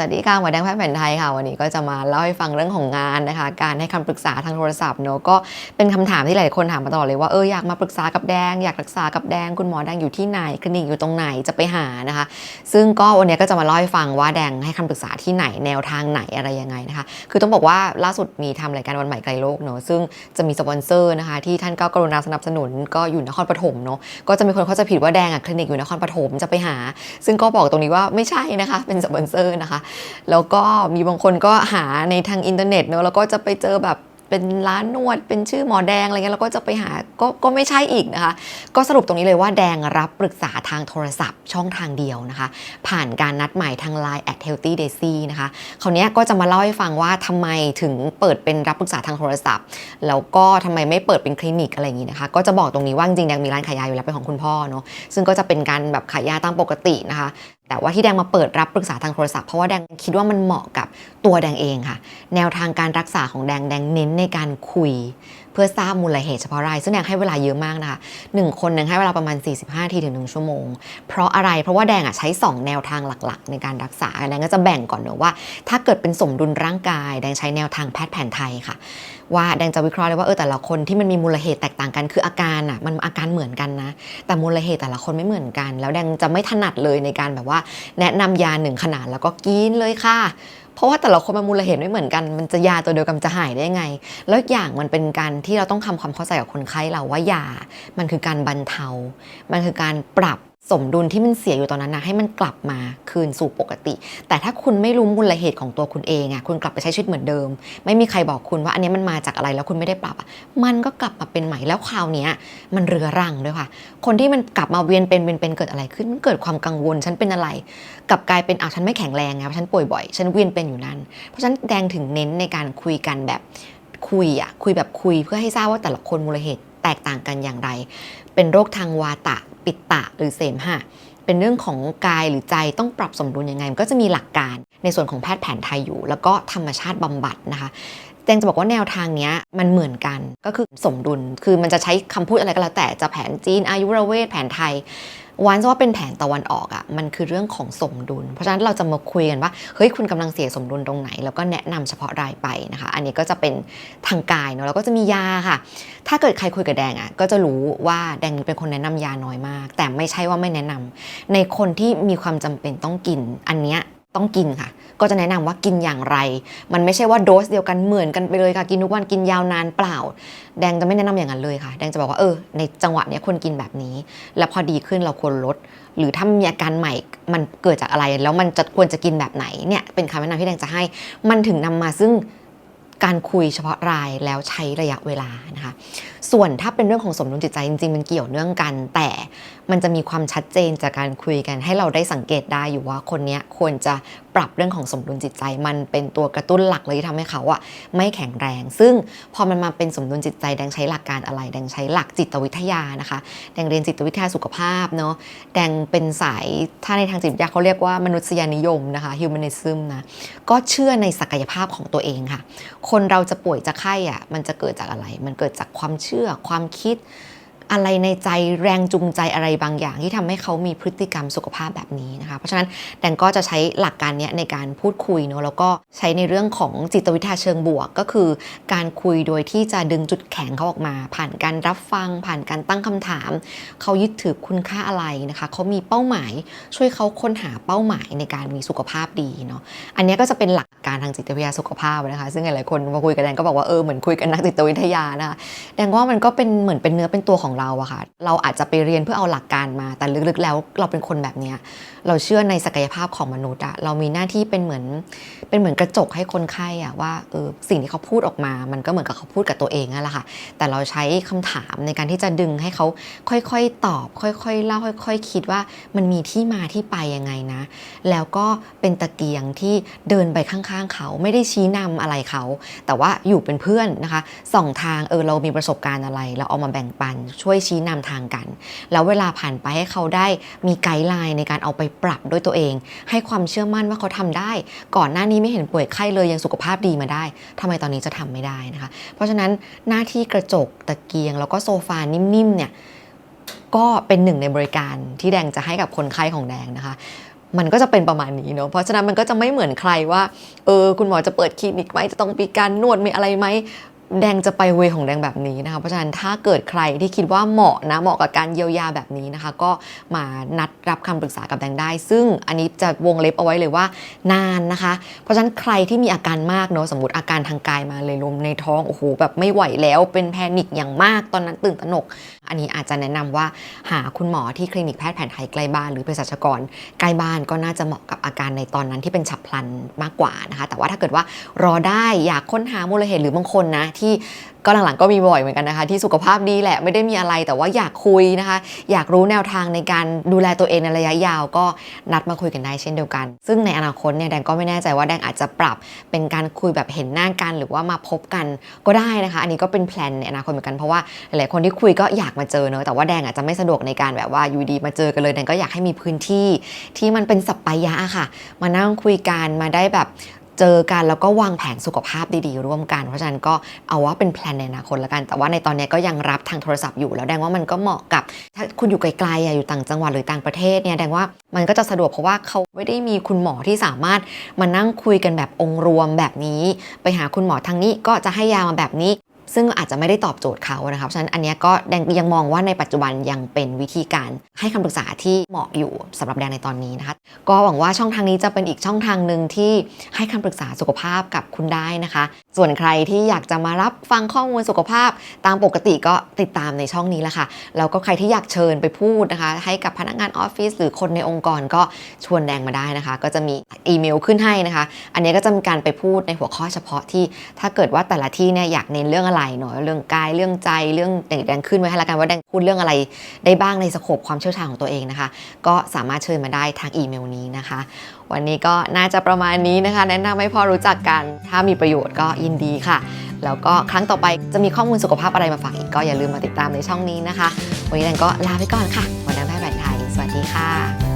สวัสดีค่ะหมอแดงแพทย์แผนไทยค่ะวันนี้ก็จะมาเล่าให้ฟังเรื่องของงานนะคะ การให้คำปรึกษาทางโทรศัพท์เนอะก็เป็นคำถามที่หลายคนถามมาตลอดเลยว่าเอออยากมาปรึกษากับแดง อยากรักษากับแดงคุณหมอแดงอยู่ที่ไหนคลินิกอยู่ตรงไหนจะไปหานะคะ ซึ่งก็วันนี้ก็จะมาเล่าให้ฟังว่าแดงให้คำปรึกษาที่ไหนแนวทางไหนอะไรยังไงนะคะ คือต้องบอกว่าล่าสุดมีทำรายการวันใหม่ไกลโลกเนอะซึ่งจะมีสปอนเซอร์นะคะ ที่ท่านก็กรุณาสนับสนุนก็อยู่นครปฐมเนอะก็จะมีคนเข้าใจผิดว่าแดงอะคลินิกอยู่นครปฐมจะไปหา ซึ่งก็บอกตรงนี้ว่าไม่ใช่นะคะเป็นสปอนเซอร์นะคะแล้วก็มีบางคนก็หาในทางอินเทอร์เน็ตเนอะแล้วก็จะไปเจอแบบเป็นร้านนวดเป็นชื่อหมอแดงอะไรเงี้ยแล้วก็จะไปหาก็ก็ไม่ใช่อีกนะคะ ก็สรุปตรงนี้เลยว่าแดงรับปรึกษาทางโทรศัพท์ช่องทางเดียวนะคะ ผ่านการนัดหมายทาง Line at healthy daisy นะคะคราวเนี้ยก็จะมาเล่าให้ฟังว่าทำไมถึงเปิดเป็นรับปรึกษาทางโทรศัพท์ แล้วก็ทำไมไม่เปิดเป็นคลินิกอะไรอย่างนี้นะคะ ก็จะบอกตรงนี้ว่าจริงๆแดงมีร้านขายยาอยู่แล้วเป็นของคุณพ่อเนาะซึ่งก็จะเป็นการแบบขายยาตามปกตินะคะ แต่ว่าที่แดงมาเปิดรับปรึกษาทางโทรศัพท์เพราะว่าแดงคิดว่ามันเหมาะกับตัวแดงเองค่ะ แนวทางการรักษาของแดงแดงเน้นในการคุย พื่อทราบมูลเหตุเฉพาะรายซึ่งแดงให้เวลาเยอะมากนะคะหนึ่งคนแดงให้เวลาประมาณ 45ทีถึง1ชั่วโมง เพราะอะไรเพราะว่าแดงอะใช้ 2 แนวทางหลักๆ ในการรักษาแดงก็จะแบ่งก่อนเนอะว่า ถ้าเกิดเป็นสมดุลร่างกาย แดงใช้แนวทางแพทย์แผนไทยค่ะว่าแดงจะวิเคราะห์เลยว่าเออแต่ละคนที่มันมีมูลเหตุแตกต่างกันคืออาการอะมันอาการเหมือนกันนะ แต่มูลเหตุแต่ละคนไม่เหมือนกัน แล้วแดงจะไม่ถนัดเลยในการแบบว่า แนะนำยาหนึ่งขนาดแล้วก็กินเลยค่ะ เพราะว่าแต่ละคนมันมูลเหตุไม่เหมือนกัน มันจะยาตัวเดียวกันจะหายได้ไง แล้วอย่างมันเป็นการที่เราต้องทำความเข้าใจกับคนไข้เราว่ายา มันคือการบรรเทา มันคือการปรับ สมดุลที่มันเสียอยู่ตอนนั้นนะให้มันกลับมาคืนสู่ปกติ แต่ถ้าคุณไม่รู้มูลเหตุของตัวคุณเองอะคุณกลับไปใช้ชีวิตเหมือนเดิม ไม่มีใครบอกคุณว่าอันนี้มันมาจากอะไรแล้วคุณไม่ได้ปรับอะมันก็กลับมาเป็นใหม่แล้วคราวเนี้ยมันเรือรังด้วยค่ะ คนที่มันกลับมาเวียนเป็นเป็นเป็นเกิดอะไรขึ้นเกิดความกังวลฉันเป็นอะไรกลับกลายเป็นอ้าวฉันไม่แข็งแรงไงเพราะฉันป่วยบ่อย ฉันเวียนเป็นอยู่นั่นเพราะฉะนั้นแดงถึงเน้นในการคุยกันแบบคุยอะคุยแบบคุยเพื่อให้ทราบว่าแต่ละคนมูลเหตุแตกต่างกันอย่างไร เป็นโรคทางวาตะ ปิตะหรือเสมหะเป็นเรื่องของกายหรือใจต้องปรับสมดุลยังไง มันก็จะมีหลักการในส่วนของแพทย์แผนไทยอยู่ แล้วก็ธรรมชาติบำบัดนะคะ แจงจะบอกว่าแนวทางเนี้ยมันเหมือนกันก็คือสมดุล คือมันจะใช้คำพูดอะไรก็แล้วแต่จะแผนจีนอายุรเวทแผนไทยวันว่าเป็นแผนตะวันออกอะ่ะมันคือเรื่องของสมดุล เพราะฉะนั้นเราจะมาคุยกันว่าเฮ้ยคุณกำลังเสียสมดุลตรงไหน แล้วก็แนะนำเฉพาะรายไปนะคะ อันนี้ก็จะเป็นทางกายเนาะแล้วก็จะมียาค่ะ ถ้าเกิดใครคุยกับแดงอะ่ะก็จะรู้ว่าแดงเป็นคนแนะนำยาน้อยมาก แต่ไม่ใช่ว่าไม่แนะนำในคนที่มีความจำเป็นต้องกิน อันเนี้ย ต้องกินค่ะ ก็จะแนะนำว่ากินอย่างไร มันไม่ใช่ว่าโดสเดียวกันเหมือนกันไปเลยค่ะ กินทุกวันกินยาวนานเปล่า แดงจะไม่แนะนำอย่างนั้นเลยค่ะ แดงจะบอกว่าเออในจังหวะนี้ควรกินแบบนี้ แล้วพอดีขึ้นเราควรลด หรือถ้ามีอาการใหม่มันเกิดจากอะไร แล้วมันจะควรจะกินแบบไหนเนี่ยเป็นคำแนะนำที่แดงจะให้ มันถึงนำมาซึ่ง การคุยเฉพาะรายแล้วใช้ระยะเวลานะคะส่วนถ้าเป็นเรื่องของสมดุลจิตใจจริงๆ มันเกี่ยวเนื่องกัน แต่มันจะมีความชัดเจนจากการคุยกัน ให้เราได้สังเกตได้อยู่ว่าคนนี้ควรจะ ปรับเรื่องของสมดุลจิตใจ มันเป็นตัวกระตุ้นหลักเลยที่ทำให้เขาอะไม่แข็งแรง ซึ่งพอมันมาเป็นสมดุลจิตใจแดงใช้หลักการอะไร แดงใช้หลักจิตวิทยานะคะ แดงเรียนจิตวิทยาสุขภาพเนาะแดงเป็นสายถ้าในทางจิตวิทยาเขาเรียกว่ามนุษยนิยมนะคะ humanism นะก็เชื่อในศักยภาพของตัวเองค่ะ คนเราจะป่วยจะไข้อะมันจะเกิดจากอะไร มันเกิดจากความเชื่อความคิด อะไรในใจแรงจูงใจอะไรบางอย่าง ที่ทำให้เขามีพฤติกรรมสุขภาพแบบนี้นะคะ เพราะฉะนั้นแดงก็จะใช้หลักการนี้ในการพูดคุยเนอะแล้วก็ใช้ในเรื่องของจิตวิทยาเชิงบวก ก็คือการคุยโดยที่จะดึงจุดแข็งเขาออกมา ผ่านการรับฟัง ผ่านการตั้งคำถาม เขายึดถือคุณค่าอะไรนะคะเขามีเป้าหมายช่วยเขาค้นหาเป้าหมายในการมีสุขภาพดีเนาะอันนี้ก็จะเป็นหลักการทางจิตวิทยาสุขภาพนะคะ ซึ่งหลายๆคนมาคุยกับแดงก็บอกว่าเออเหมือนคุยกันนักจิตวิทยานะคะแดงว่ามันก็เป็นเหมือนเป็นเนื้อเป็นตัวของเราอะค่ะ เราอาจจะไปเรียนเพื่อเอาหลักการมา แต่ลึกๆแล้วเราเป็นคนแบบเนี้ยเราเชื่อในศักยภาพของมนุษย์อะเรามีหน้าที่เป็นเหมือนเป็นเหมือนกระจกให้คนไข้อะว่าเออสิ่งที่เขาพูดออกมา มันก็เหมือนกับเขาพูดกับตัวเองนั่นแหละค่ะ แต่เราใช้คำถามในการที่จะดึงให้เขาค่อยๆตอบ ค่อยๆเล่าค่อย ๆ คิดว่ามันมีที่มาที่ไปยังไงนะ แล้วก็เป็นตะเกียงที่เดินไปข้างๆเขาไม่ได้ชี้นำอะไรเขา แต่ว่าอยู่เป็นเพื่อนนะคะสองทางเออเรามีประสบการณ์อะไร เราเอามาแบ่งปันช่วยชี้นำทางกัน แล้วเวลาผ่านไปให้เขาได้มีไกด์ไลน์ในการเอาไปปรับด้วยตัวเอง ให้ความเชื่อมั่นว่าเขาทำได้ ก่อนหน้านี้ไม่เห็นป่วยไข้เลยยังสุขภาพดีมาได้ทำไมตอนนี้จะทำไม่ได้นะคะ เพราะฉะนั้นหน้าที่กระจกตะเกียง แล้วก็โซฟานิ่มๆเนี่ยก็เป็นหนึ่งในบริการที่แดงจะให้กับคนไข้ของแดงนะคะมันก็จะเป็นประมาณนี้เนาะ เพราะฉะนั้นมันก็จะไม่เหมือนใครว่า เออ คุณหมอจะเปิดคลินิกไหมจะต้องมีการนวดมีอะไรไหม แดงจะไปเวของแดงแบบนี้นะคะ เพราะฉะนั้นถ้าเกิดใครที่คิดว่าเหมาะนะเหมาะกับการเยียวยาแบบนี้นะคะ ก็มานัดรับคำปรึกษากับแดงได้ ซึ่งอันนี้จะวงเล็บเอาไว้เลยว่านานนะคะ เพราะฉะนั้นใครที่มีอาการมากเนาะสมมติอาการทางกายมาเลยลมในท้องโอ้โหแบบไม่ไหวแล้วเป็นแพนิคอย่างมากตอนนั้นตื่นตระหนก อันนี้อาจจะแนะนำว่าหาคุณหมอที่คลินิกแพทย์แผนไทยใกล้บ้านหรือเภสัชกรใกล้บ้านก็น่าจะเหมาะกับอาการในตอนนั้นที่เป็นฉับพลันมากกว่านะคะ แต่ว่าถ้าเกิดว่ารอได้อยากค้นหามูลเหตุหรือบางคนนะที่ ก็หลังๆก็มีบ่อยเหมือนกันนะคะ ที่สุขภาพดีแหละไม่ได้มีอะไรแต่ว่าอยากคุยนะคะ อยากรู้แนวทางในการดูแลตัวเองในระยะยาวก็นัดมาคุยกันได้เช่นเดียวกัน ซึ่งในอนาคตเนี่ยแดงก็ไม่แน่ใจว่าแดงอาจจะปรับเป็นการคุยแบบเห็นหน้ากัน หรือว่ามาพบกันก็ได้นะคะ อันนี้ก็เป็นแพลนในอนาคตเหมือนกันเพราะว่าหลายๆคนที่คุยก็อยากมาเจอเนอะแต่ว่าแดงอาจจะไม่สะดวกในการแบบว่าอยู่ดีมาเจอกันเลยแดงก็อยากให้มีพื้นที่ที่มันเป็นสัปปายะอะค่ะ มานั่งคุยกันมาได้แบบ เจอกันแล้วก็วางแผนสุขภาพดีๆ ร่วมกัน เพราะฉะนั้นก็เอาว่าเป็นแพลนในอนาคตละกัน แต่ว่าในตอนนี้ก็ยังรับทางโทรศัพท์อยู่แล้วแดงว่ามันก็เหมาะกับ ถ้าคุณอยู่ไกลๆอะอยู่ต่างจังหวัดหรือต่างประเทศเนี่ยแดงว่ามันก็จะสะดวกเพราะว่าเขาไม่ได้มีคุณหมอที่สามารถมานั่งคุยกันแบบองค์รวมแบบนี้ ไปหาคุณหมอทางนี้ก็จะให้ยามาแบบนี้ ซึ่งอาจจะไม่ได้ตอบโจทย์เขานะครับฉะนั้นอันนี้ก็แดงยังมองว่าในปัจจุบันยังเป็นวิธีการให้คำปรึกษาที่เหมาะอยู่สำหรับแดงในตอนนี้นะคะก็หวังว่าช่องทางนี้จะเป็นอีกช่องทางหนึ่งที่ให้คำปรึกษาสุขภาพกับคุณได้นะคะ ส่วนใครที่อยากจะมารับฟังข้อมูลสุขภาพ ตามปกติก็ติดตามในช่องนี้แหละค่ะแล้วก็ใครที่อยากเชิญไปพูดนะคะ ให้กับพนักงานออฟฟิศหรือคนในองค์กรก็ชวนแดงมาได้นะคะ ก็จะมีอีเมลขึ้นให้นะคะ อันนี้ก็จะมีการไปพูดในหัวข้อเฉพาะที่ถ้าเกิดว่าแต่ละที่เนี่ยอยากเน้นเรื่องอะไรเนาะเรื่องกายเรื่องใจเรื่องแดงขึ้นไว้ให้ละกันว่าแดงพูดเรื่องอะไรได้บ้างในสโคปความเชี่ยวชาญของตัวเองนะคะ ก็สามารถเชิญมาได้ทางอีเมลนี้นะคะ วันนี้ก็น่าจะประมาณนี้นะคะ แนะนำให้พอรู้จักกัน ถ้ามีประโยชน์ก็ยินดีค่ะ แล้วก็ครั้งต่อไปจะมีข้อมูลสุขภาพอะไรมาฝากอีกก็อย่าลืมมาติดตามในช่องนี้นะคะ วันนี้แดงก็ลาไปก่อนค่ะวันนั้นแพทย์แผนไทยสวัสดีค่ะ